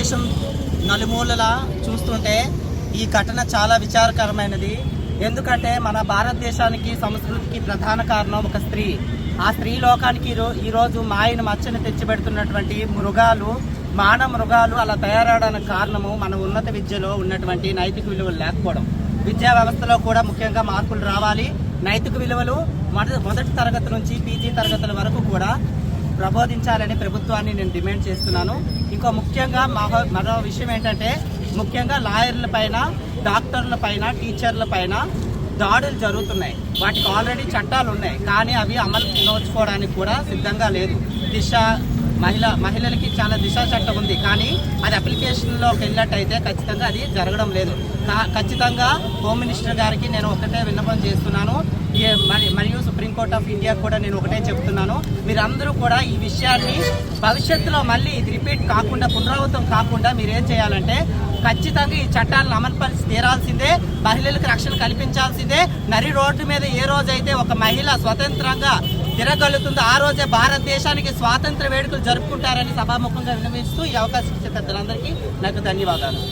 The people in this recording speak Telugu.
భారతదేశం నలుమూలలా చూస్తుంటే ఈ ఘటన చాలా విచారకరమైనది. ఎందుకంటే మన భారతదేశానికి సంస్కృతికి ప్రధాన కారణం ఒక స్త్రీ. ఆ స్త్రీ లోకానికి ఈరోజు మాయను మచ్చని తెచ్చిపెడుతున్నటువంటి మృగాలు మాన మృగాలు అలా తయారవడానికి కారణము మన ఉన్నత విద్యలో ఉన్నటువంటి నైతిక విలువలు లేకపోవడం. విద్యా వ్యవస్థలో కూడా ముఖ్యంగా మార్పులు రావాలి. నైతిక విలువలు మొదటి తరగతి నుంచి పీజీ తరగతుల వరకు కూడా ప్రబోధించాలని ప్రభుత్వాన్ని నేను డిమాండ్ చేస్తున్నాను. ఇంకో ముఖ్యంగా మరో మరో విషయం ఏంటంటే ముఖ్యంగా లాయర్ల పైన డాక్టర్ల పైన టీచర్ల పైన దాడులు జరుగుతున్నాయి. వాటికి ఆల్రెడీ చట్టాలు ఉన్నాయి కానీ అవి అమలు నోచుకోవడానికి కూడా సిద్ధంగా లేదు. దిశ మహిళ మహిళలకి చాలా దిశ చట్టం ఉంది కానీ అది అప్లికేషన్లోకి వెళ్ళినట్టయితే ఖచ్చితంగా అది జరగడం లేదు. ఖచ్చితంగా హోమ్ మినిస్టర్ గారికి నేను ఒకటే విన్నపం చేస్తున్నాను. ఏ- మరి- మరియు ఆఫ్ ఇండియా కూడా నేను ఒకటే చెప్తున్నాను. మీరందరూ కూడా ఈ విషయాన్ని భవిష్యత్తులో మళ్ళీ ఇది రిపీట్ కాకుండా పునరావృతం కాకుండా మీరు ఏం చేయాలంటే ఖచ్చితంగా ఈ చట్టాలను అమలుపరిచి తీరాల్సిందే మహిళలకు రక్షణ కల్పించాల్సిందే. నరి రోడ్డు మీద ఏ రోజైతే ఒక మహిళ స్వతంత్రంగా తిరగలుగుతుందో ఆ రోజే భారతదేశానికి స్వాతంత్ర వేడుకలు జరుపుకుంటారని సభాముఖంగా విన్నవిస్తూ ఈ అవకాశం ఇచ్చే పెద్దలందరికీ నాకు ధన్యవాదాలు.